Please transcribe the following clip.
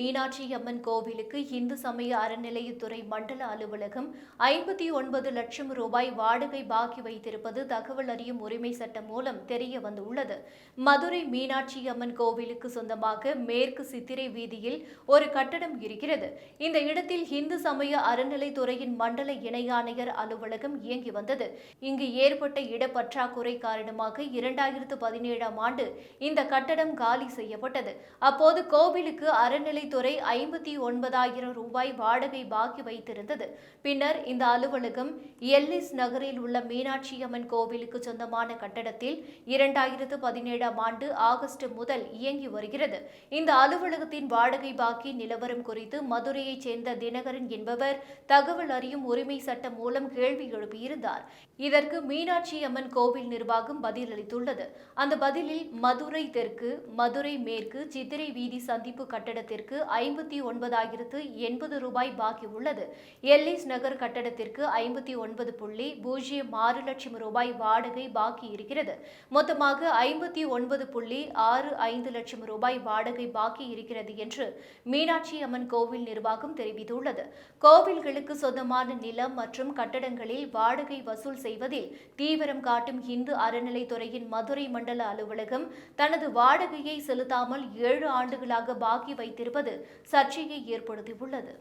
மீனாட்சி அம்மன் கோவிலுக்கு இந்து சமய அறநிலையத்துறை மண்டல அலுவலகம் ஐம்பத்தி ஒன்பது லட்சம் ரூபாய் வாடகை பாக்கி வைத்திருப்பது தகவல் அறியும் உரிமை சட்டம் மூலம் தெரிய வந்துள்ளது. மதுரை மீனாட்சி அம்மன் கோவிலுக்கு சொந்தமாக மேற்கு சித்திரை வீதியில் ஒரு கட்டடம் இருக்கிறது. இந்த இடத்தில் இந்து சமய அறநிலைத்துறையின் மண்டல இணை ஆணையர் அலுவலகம் இயங்கி வந்தது. இங்கு ஏற்பட்ட இடப்பற்றாக்குறை காரணமாக இரண்டாயிரத்து பதினேழாம் ஆண்டு இந்த கட்டடம் காலி செய்யப்பட்டது. அப்போது கோவிலுக்கு அறநிலை அறநிலைத்துறை ஐம்பத்தி ஒன்பதாயிரம் ரூபாய் வாடகை பாக்கி வைத்திருந்தது. பின்னர் இந்த அலுவலகம் எல்லிஸ் நகரில் உள்ள மீனாட்சி அம்மன் கோவிலுக்கு சொந்தமான கட்டடத்தில் இரண்டாயிரத்து பதினேழாம் ஆண்டு ஆகஸ்ட் முதல் இயங்கி வருகிறது. இந்த அலுவலகத்தின் வாடகை பாக்கி நிலவரம் குறித்து மதுரையைச் சேர்ந்த தினகரன் என்பவர் தகவல் அறியும் உரிமை சட்டம் மூலம் கேள்வி எழுப்பியிருந்தார். இதற்கு மீனாட்சி அம்மன் கோவில் நிர்வாகம் பதிலளித்துள்ளது. அந்த பதிலில் மதுரை தெற்கு மதுரை மேற்கு சித்திரை வீதி சந்திப்பு கட்டடத்திற்கு ஐம்பத்தி ஒன்பதாயிரத்து எண்பது ரூபாய் பாக்கி உள்ளது எல்லிஸ் நகர் கட்டடத்திற்கு ஐம்பத்தி ஒன்பது புள்ளி பூஜ்ஜியம் ஆறு லட்சம் ரூபாய் வாடகை பாக்கி இருக்கிறது மொத்தமாக ஐம்பத்தி ஒன்பது புள்ளி ஆறு ஐந்து லட்சம் ரூபாய் வாடகை பாக்கி இருக்கிறது என்று மீனாட்சி அம்மன் கோவில் நிர்வாகம் தெரிவித்துள்ளது. கோவில்களுக்கு சொந்தமான நிலம் மற்றும் கட்டடங்களில் வாடகை வசூல் செய்வதில் தீவிரம் காட்டும் இந்து அறநிலைத்துறையின் மதுரை மண்டல அலுவலகம் தனது வாடகையை செலுத்தாமல் ஏழு ஆண்டுகளாக பாக்கி வைத்திருப்பது சர்ச்சையை ஏற்படுத்தியுள்ளது.